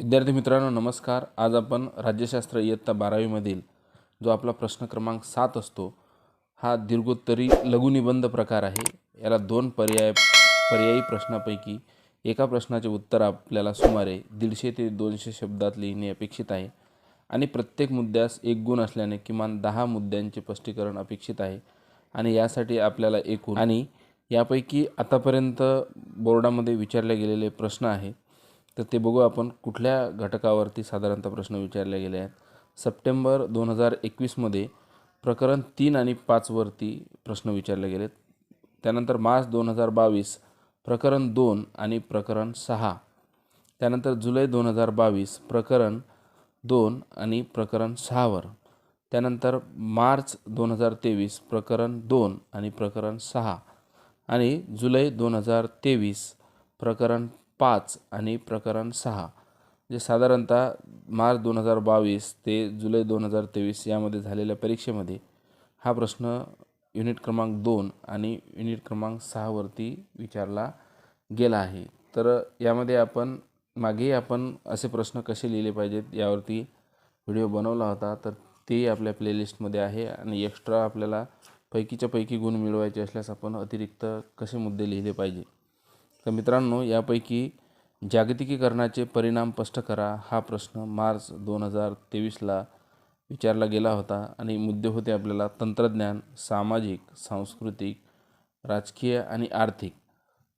विद्यार्थी मित्रांनो नमस्कार. आज आपण राज्यशास्त्र इयत्ता बारावीमधील जो आपला प्रश्न क्रमांक सात असतो हा दीर्घोत्तरी लघुनिबंध प्रकार आहे. याला दोन पर्याय पर्यायी प्रश्नापैकी एका प्रश्नाचे उत्तर आपल्याला सुमारे दीडशे ते दोनशे शब्दात लिहिणे अपेक्षित आहे. आणि प्रत्येक मुद्द्यास एक गुण असल्याने किमान दहा मुद्द्यांचे स्पष्टीकरण अपेक्षित आहे. आणि यासाठी आपल्याला एकूण आणि यापैकी आतापर्यंत बोर्डामध्ये विचारले गेलेले प्रश्न आहे तर ते बघू आपण कुठल्या घटकावरती साधारणतः प्रश्न विचारले गेले आहेत. सप्टेंबर दोन हजार एकवीसमध्ये प्रकरण तीन आणि पाचवरती प्रश्न विचारले गेलेत त्यानंतर मार्च दोन हजार बावीस प्रकरण दोन आणि प्रकरण सहा. त्यानंतर जुलै दोन हजार बावीस प्रकरण दोन आणि प्रकरण सहावर त्यानंतर मार्च दोन हजार तेवीस प्रकरण दोन आणि प्रकरण सहा. आणि जुलै दोन हजार तेवीस प्रकरण पाच आणि प्रकरण सहा जे साधारणतः मार्च दोन हजार बावीस ते जुलै दोन हजार तेवीस यामध्ये झालेल्या परीक्षेमध्ये हा प्रश्न युनिट क्रमांक दोन आणि युनिट क्रमांक सहावरती विचारला गेला आहे. तर यामध्ये आपण मागेही आपण असे प्रश्न कसे लिहिले पाहिजेत यावरती व्हिडिओ बनवला होता तर तेही आपल्या प्लेलिस्टमध्ये आहे आणि एक्स्ट्रा आपल्याला पैकीच्या पैकी गुण मिळवायचे असल्यास आपण अतिरिक्त कसे मुद्दे लिहिले पाहिजे तर मित्रांनो यापैकी जागतिकीकरणाचे परिणाम स्पष्ट करा. हा प्रश्न मार्च दोन हजार तेवीसला विचारला गेला होता आणि मुद्दे होते आपल्याला तंत्रज्ञान सामाजिक सांस्कृतिक राजकीय आणि आर्थिक.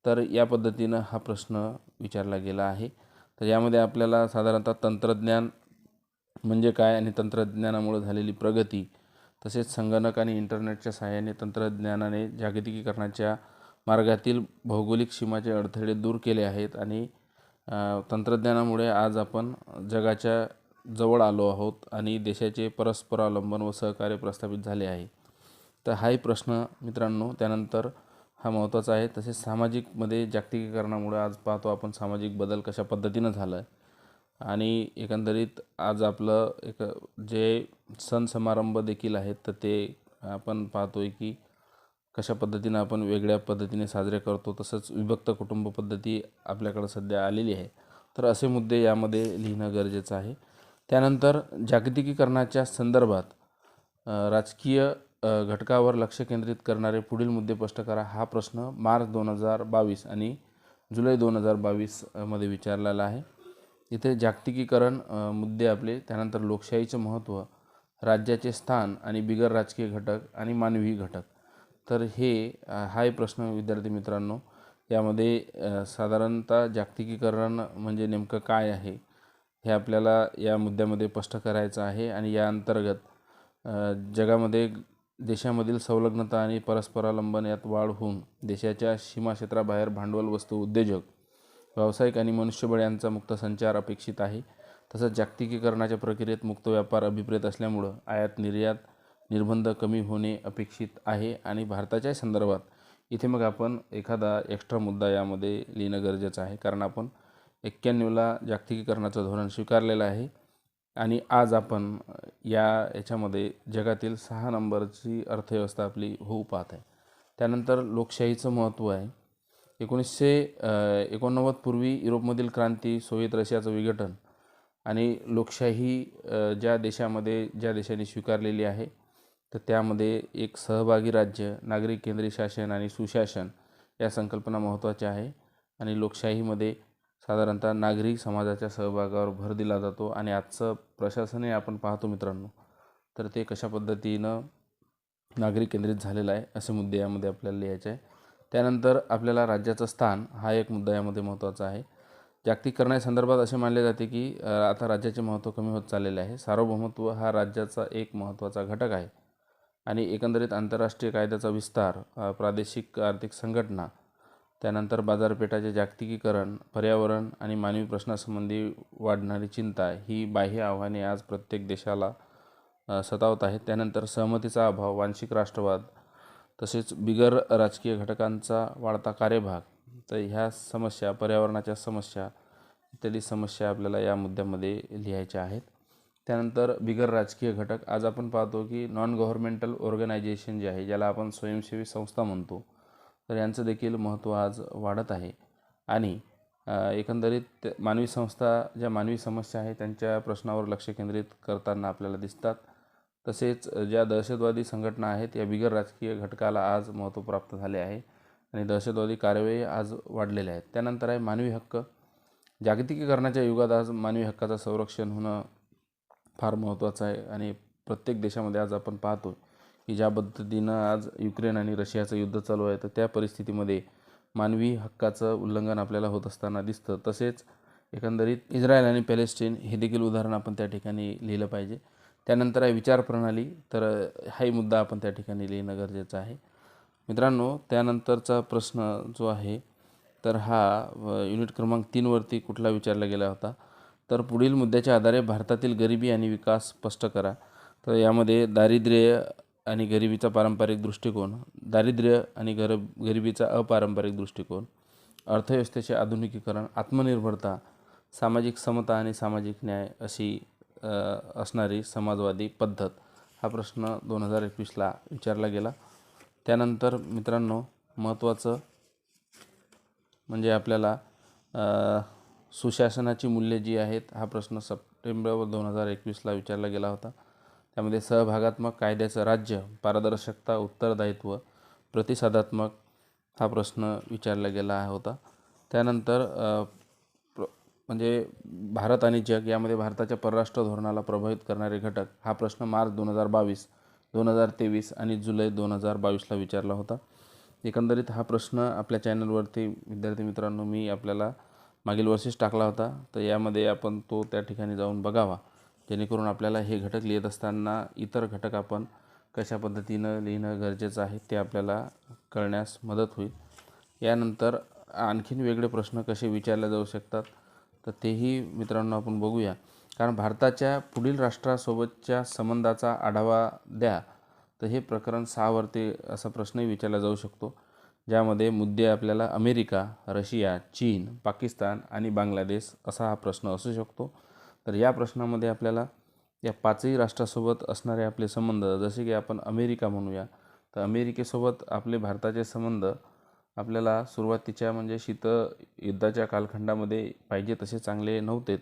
तर या पद्धतीनं हा प्रश्न विचारला गेला आहे. तर यामध्ये आपल्याला साधारणतः तंत्रज्ञान म्हणजे काय आणि तंत्रज्ञानामुळे झालेली प्रगती तसेच संगणक आणि इंटरनेटच्या सहाय्याने तंत्रज्ञानाने जागतिकीकरणाच्या मार्गातील भौगोलिक सीमाचे अडथळे दूर केले आहेत आणि तंत्रज्ञानामुळे आज आपण जगाच्या जवळ आलो आहोत आणि देशाचे परस्परावलंबन व सहकार्य प्रस्थापित झाले आहे. तर हाही प्रश्न मित्रांनो त्यानंतर हा महत्त्वाचा आहे. तसेच सामाजिकमध्ये जागतिकीकरणामुळे आज पाहतो आपण सामाजिक बदल कशा पद्धतीनं झालं आहे आणि एकंदरीत आज आपलं एक जे सण समारंभ देखील आहेत तर ते आपण पाहतो आहे की कशा पद्धतीनं आपण वेगळ्या पद्धतीने साजरे करतो तसंच विभक्त कुटुंब पद्धती आपल्याकडं सध्या आलेली आहे. तर असे मुद्दे यामध्ये लिहिणं गरजेचं आहे. त्यानंतर जागतिकीकरणाच्या संदर्भात राजकीय घटकावर लक्ष केंद्रित करणारे पुढील मुद्दे स्पष्ट करा. हा प्रश्न मार्च दोन हजार बावीस आणि जुलै दोन हजार बावीसमध्ये विचारलेला आहे. इथे जागतिकीकरण मुद्दे आपले त्यानंतर लोकशाहीचं महत्त्व राज्याचे स्थान आणि बिगर राजकीय घटक आणि मानवी घटक. तर हे हाही प्रश्न विद्यार्थी मित्रांनो यामध्ये साधारणतः जागतिकीकरण म्हणजे नेमकं काय आहे हे आपल्याला या मुद्द्यामध्ये स्पष्ट करायचं आहे आणि या अंतर्गत जगामध्ये देशामधील संलग्नता आणि परस्परालंबन यात वाढ होऊन देशाच्या सीमाक्षेत्राबाहेर भांडवल वस्तू उद्योजक व्यावसायिक आणि मनुष्यबळ यांचा मुक्त संचार अपेक्षित आहे. तसंच जागतिकीकरणाच्या प्रक्रियेत मुक्त व्यापार अभिप्रेत असल्यामुळं आयात निर्यात निर्बंध कमी होणे अपेक्षित आहे आणि भारताच्या संदर्भात इथे मग आपण एखादा एक्स्ट्रा मुद्दा यामध्ये लिहिणं गरजेचं आहे. कारण आपण एक्क्याण्णवला जागतिकीकरणाचं धोरण स्वीकारलेलं आहे आणि आज आपण या याच्यामध्ये जगातील सहा नंबरची अर्थव्यवस्था आपली होऊ पाहत आहे. त्यानंतर लोकशाहीचं महत्त्व आहे. एकोणीसशे एकोणनव्वद पूर्वी युरोपमधील क्रांती सोव्हिएत रशियाचं विघटन आणि लोकशाही ज्या देशामध्ये ज्या देशाने स्वीकारलेली आहे तर त्यामध्ये एक सहभागी राज्य नागरिक केंद्रीय शासन आणि सुशासन या संकल्पना महत्त्वाच्या आहे. आणि लोकशाहीमध्ये साधारणतः नागरिक समाजाच्या सहभागावर भर दिला जातो आणि आजचं प्रशासनही आपण पाहतो मित्रांनो. तर ते कशा पद्धतीनं नागरिक केंद्रित झालेलं आहे असे मुद्दे यामध्ये आपल्याला लिहायचे आहे. त्यानंतर आपल्याला राज्याचं स्थान हा एक मुद्दा यामध्ये महत्त्वाचा आहे. जागतिकीकरणासंदर्भात असे मानले जाते की आता राज्याचे महत्त्व कमी होत चाललेले आहे. सार्वभौमत्व हा राज्याचा एक महत्त्वाचा घटक आहे. आणि एकंदरीत आंतरराष्ट्रीय कायद्याचा विस्तार प्रादेशिक आर्थिक संघटना त्यानंतर बाजारपेठाचे जागतिकीकरण पर्यावरण आणि मानवी प्रश्नासंबंधी वाढणारी चिंता ही बाह्य आव्हाने आज प्रत्येक देशाला सतावत आहेत. त्यानंतर सहमतीचा अभाव वांशिक राष्ट्रवाद तसेच बिगर राजकीय घटकांचा वाढता कार्यभाग तर ह्या समस्या पर्यावरणाच्या समस्या इत्यादी समस्या आपल्याला या मुद्द्यामध्ये लिहायच्या आहेत. त्यानंतर बिगर राजकीय घटक. आज आपण पाहतो की नॉन गव्हर्मेंटल ऑर्गनायझेशन जे आहे ज्याला आपण स्वयंसेवी संस्था म्हणतो तर यांचं देखील महत्त्व आज वाढत आहे. आणि एकंदरीत मानवी संस्था ज्या मानवी समस्या आहेत त्यांच्या प्रश्नावर लक्ष केंद्रित करताना आपल्याला दिसतात. तसेच ज्या दहशतवादी संघटना आहेत या बिगर राजकीय घटकाला आज महत्त्व प्राप्त झाले आहे आणि दहशतवादी कारवाई आज वाढलेल्या आहेत त्यानंतर आहे मानवी हक्क. जागतिकीकरणाच्या युगात आज मानवी हक्काचं संरक्षण होणं फार महत्त्वाचा आहे. आणि प्रत्येक देशामध्ये आज आपण पाहतो की ज्या पद्धतीनं आज युक्रेन आणि रशियाचं युद्ध चालू आहे तर त्या परिस्थितीमध्ये मानवी हक्काचं उल्लंघन आपल्याला होत असताना दिसतं. तसेच एकंदरीत इस्रायल आणि पॅलेस्टीन हे देखील उदाहरण आपण त्या ठिकाणी लिहिलं पाहिजे. त्यानंतर आहे विचारप्रणाली तर हाही मुद्दा आपण त्या ठिकाणी लिहिणं गरजेचं आहे. मित्रांनो त्यानंतरचा प्रश्न जो आहे तर हा युनिट क्रमांक तीनवरती कुठला विचारला गेला होता? तर पुढील मुद्द्याच्या आधारे भारतातील गरिबी आणि विकास स्पष्ट करा. तर यामध्ये दारिद्र्य आणि गरिबीचा पारंपरिक दृष्टिकोन दारिद्र्य आणि गर गरिबीचा अपारंपरिक दृष्टिकोन अर्थव्यवस्थेचे आधुनिकीकरण आत्मनिर्भरता सामाजिक समता आणि सामाजिक न्याय अशी असणारी समाजवादी पद्धत हा प्रश्न दोन हजार एकवीसला विचारला गेला. त्यानंतर मित्रांनो महत्त्वाचं म्हणजे आपल्याला सुशासनाची मूल्ये जी आहेत हा प्रश्न सप्टेंबर दोन हजार एकवीसला विचारला गेला होता. त्यामध्ये सहभागात्मक कायद्याचं राज्य पारदर्शकता उत्तरदायित्व प्रतिसादात्मक हा प्रश्न विचारला गेला होता. त्यानंतर प्र- म्हणजे भारत आणि जग यामध्ये भारताच्या परराष्ट्र धोरणाला प्रभावित करणारे घटक हा प्रश्न मार्च दोन हजार बावीस दोन हजार तेवीस आणि जुलै दोन हजार बावीसला विचारला होता. एकंदरीत हा प्रश्न आपल्या चॅनलवरती विद्यार्थी मित्रांनो मी आपल्याला मागील वर्षीच टाकला होता. तर यामध्ये आपण तो त्या ठिकाणी जाऊन बघावा. जेणेकरून आपल्याला हे घटक लिहित असताना इतर घटक आपण कशा पद्धतीनं लिहिणं गरजेचं आहे ते आपल्याला कळण्यास मदत होईल. यानंतर आणखीन वेगळे प्रश्न कसे विचारले जाऊ शकतात तर तेही मित्रांनो आपण बघूया. कारण भारताच्या पुढील राष्ट्रासोबतच्या संबंधाचा आढावा द्या तर हे प्रकरण सहावरती असा प्रश्नही विचारला जाऊ शकतो. ज्यामध्ये मुद्दे आपल्याला अमेरिका रशिया चीन पाकिस्तान आणि बांगलादेश असा हा प्रश्न असू शकतो. तर या प्रश्नामध्ये आपल्याला या पाचही राष्ट्रासोबत असणारे आपले संबंध जसे की आपण अमेरिका म्हणूया तर अमेरिकेसोबत आपले भारताचे संबंध आपल्याला सुरुवातीच्या म्हणजे शीत युद्धाच्या कालखंडामध्ये पाहिजे तसे चांगले नव्हतेत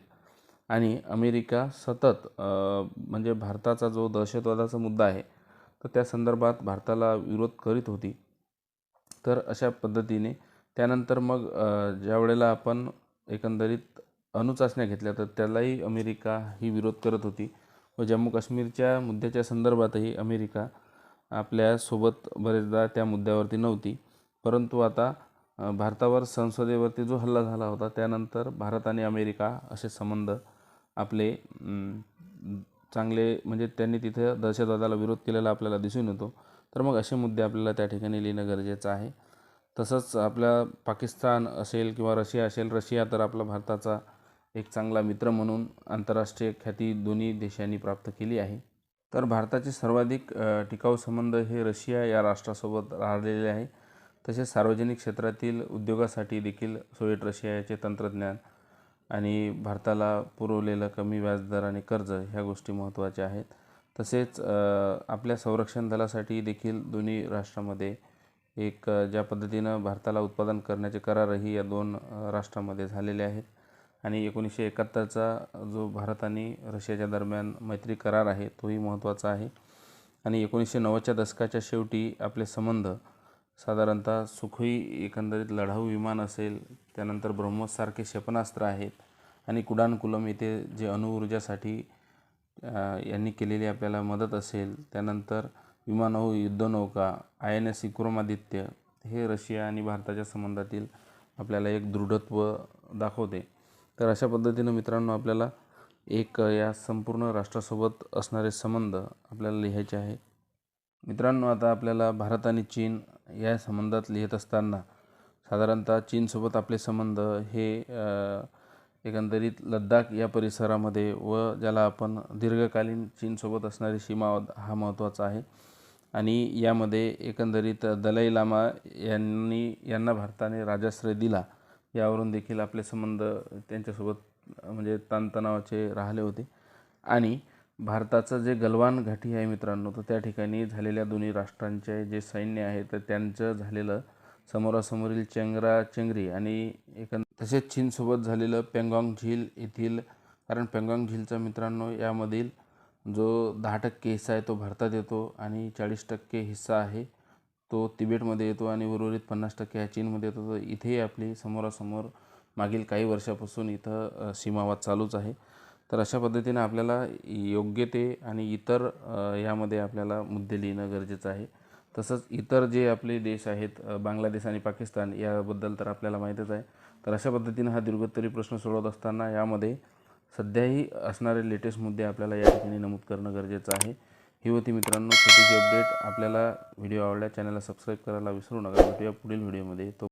आणि अमेरिका सतत म्हणजे भारताचा जो दहशतवादाचा मुद्दा आहे तर त्या संदर्भात भारताला विरोध करीत होती. तर अशा पद्धतीने. त्यानंतर मग ज्या वेळेला आपण एकंदरीत अणुचाचण्या घेतल्या तर त्यालाही अमेरिका ही विरोध करत होती. व जम्मू काश्मीरच्या मुद्द्याच्या संदर्भातही अमेरिका आपल्यासोबत बरेचदा त्या मुद्द्यावरती नव्हती. परंतु आता भारतावर संसदेवरती जो हल्ला झाला होता त्यानंतर भारत आणि अमेरिका असे संबंध आपले चांगले म्हणजे त्यांनी तिथं दहशतवादाला विरोध केलेला आपल्याला दिसून येतो. तर मग असे मुद्दे आपल्याला त्या ठिकाणी लिहिणं गरजेचं आहे. तसंच आपल्या पाकिस्तान असेल किंवा रशिया असेल रशिया तर आपला भारताचा एक चांगला मित्र म्हणून आंतरराष्ट्रीय ख्याती दोन्ही देशांनी प्राप्त केली आहे. तर भारताचे सर्वाधिक टिकाऊ संबंध हे रशिया या राष्ट्रासोबत राहिलेले आहे. तसेच सार्वजनिक क्षेत्रातील उद्योगासाठी देखील सोवियत रशियाचे तंत्रज्ञान आणि भारताला पुरवलेलं कमी व्याजदर आणि कर्ज ह्या गोष्टी महत्त्वाच्या आहेत. तसेच आपल्या संरक्षण दलासाठी देखील दोन्ही राष्ट्रामध्ये एक ज्या पद्धतीनं भारताला उत्पादन करण्याचे करारही या दोन राष्ट्रामध्ये झालेले आहेत. आणि एकोणीसशे एकाहत्तरचा जो भारत आणि रशियाच्या दरम्यान मैत्री करार आहे तोही महत्त्वाचा आहे. आणि एकोणीसशे नव्वदच्या दशकाच्या शेवटी आपले संबंध साधारणतः सुखोई एकंदरीत लढाऊ विमान असेल त्यानंतर ब्रह्मोससारखे क्षेपणास्त्र आहेत आणि कुडानकुलम येथे जे अणुऊर्जासाठी यांनी केलेली आपल्याला मदत असेल त्यानंतर विमानवाहू हो, युद्धनौका आय एन एस विक्रमादित्य हे रशिया आणि भारताच्या संबंधातील आपल्याला एक दृढत्व दाखवते. तर अशा पद्धतीनं मित्रांनो आपल्याला एक या संपूर्ण राष्ट्रासोबत असणारे संबंध आपल्याला लिहायचे आहे. मित्रांनो आता आपल्याला भारत आणि चीन या संबंधात लिहित असताना साधारणतः चीनसोबत आपले संबंध हे एकंदरीत लद्दाख या परिसरामध्ये व ज्याला आपण दीर्घकालीन चीनसोबत असणारी सीमा हा महत्त्वाचा आहे. आणि यामध्ये एकंदरीत दलाई लामा यांनी यांना भारताने राजाश्रय दिला यावरून देखील आपले संबंध त्यांच्यासोबत म्हणजे ताणतणावाचे राहिले होते. आणि भारताचं जे गलवान घाटी आहे मित्रांनो तर त्या ठिकाणी झालेल्या दोन्ही राष्ट्रांचे जे सैन्य आहे तर त्यांचं झालेलं समोरासमोरील चेंगरा चेंगरी आणि एक तसेच चीनसोबत झालेलं पेंगॉंग झील येथील कारण पेंगॉंग झीलचा मित्रांनो यामधील जो दहा टक्के हिस्सा आहे तो भारतात येतो आणि चाळीस टक्के हिस्सा आहे तो तिबेटमध्ये येतो आणि उर्वरित पन्नास टक्के हा चीनमध्ये येतो. तर इथेही आपली समोरासमोर मागील काही वर्षापासून इथं सीमावाद चालूच आहे. तर अशा पद्धतीनं आपल्याला योग्य ते आणि इतर यामध्ये आपल्याला मुद्दे लिहिणं गरजेचं आहे. तसंच इतर जे आपले देश आहेत बांगलादेश आणि पाकिस्तान याबद्दल तर आपल्याला माहीतच आहे. तर अशा पद्धतीनं हा दीर्घोत्तरी प्रश्न सोडवत असताना यामध्ये सध्याही असणारे लेटेस्ट मुद्दे आपल्याला या ठिकाणी नमूद करणं गरजेचं आहे. ही होती मित्रांनो छोटीशी अपडेट आपल्याला व्हिडिओ आवडल्या चॅनलला सबस्क्राईब करायला विसरू नका. भेटूया पुढील व्हिडिओमध्ये तो